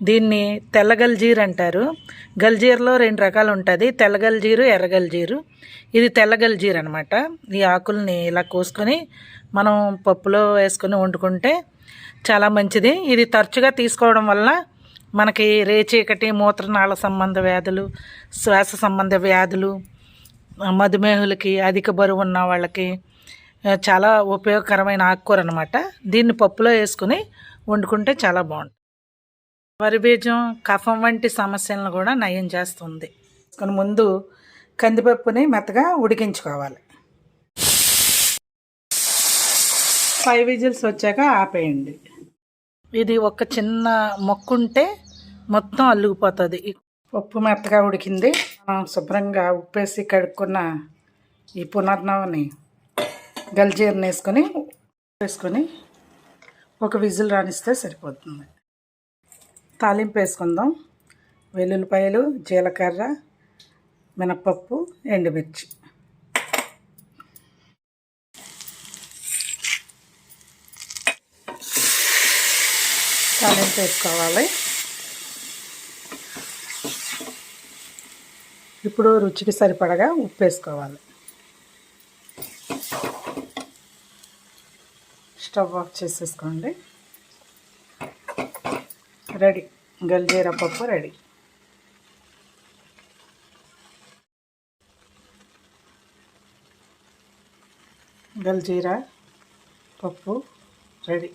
దీన్ని తెల్ల గల్జీర్ అంటారు. గల్జీర్లో రెండు రకాలు ఉంటుంది తెల్ల గల్జీరు ఎర్ర గల్జీరు ఇది తెల్ల గల్జీర్ అనమాట ఈ ఆకుల్ని ఇలా కోసుకొని మనం పప్పులో వేసుకొని వండుకుంటే చాలా మంచిది. ఇది తరచుగా తీసుకోవడం వల్ల మనకి రేచీకటి మూత్రనాళ సంబంధ వ్యాధులు శ్వాస సంబంధ వ్యాధులు మధుమేహులకి అధిక బరువు ఉన్న వాళ్ళకి చాలా ఉపయోగకరమైన ఆకుకూర అనమాట దీన్ని పప్పులో వేసుకుని వండుకుంటే చాలా బాగుంటుంది. వరి బీజం కఫం వంటి సమస్యలను కూడా నయం చేస్తుంది. కొన్ని ముందు కందిపప్పుని మెత్తగా ఉడికించుకోవాలి. ఫైవ్ విజిల్స్ వచ్చాక ఆపేయండి. ఇది ఒక చిన్న మొక్కుంటే మొత్తం అల్లుకుపోతుంది. ఉప్పు పప్పు మెత్తగా ఉడికింది. మనం శుభ్రంగా ఉప్పేసి కడుక్కున్న ఈ పునర్నవని గల్జీరని వేసుకొని వేసుకొని ఒక విజిల్ రాణిస్తే సరిపోతుంది. తాలింపు వేసుకుందాం. వెల్లుల్లిపాయలు జీలకర్ర మినపప్పు ఎండుమిర్చి. తాలింపు వేసుకోవాలి. ఇప్పుడు రుచికి సరిపడగా ఉప్పు వేసుకోవాలి. స్టవ్ ఆఫ్ చేసేసుకోండి. రెడీ. గల్జీరా పప్పు రెడీ. గల్జీరా పప్పు రెడీ.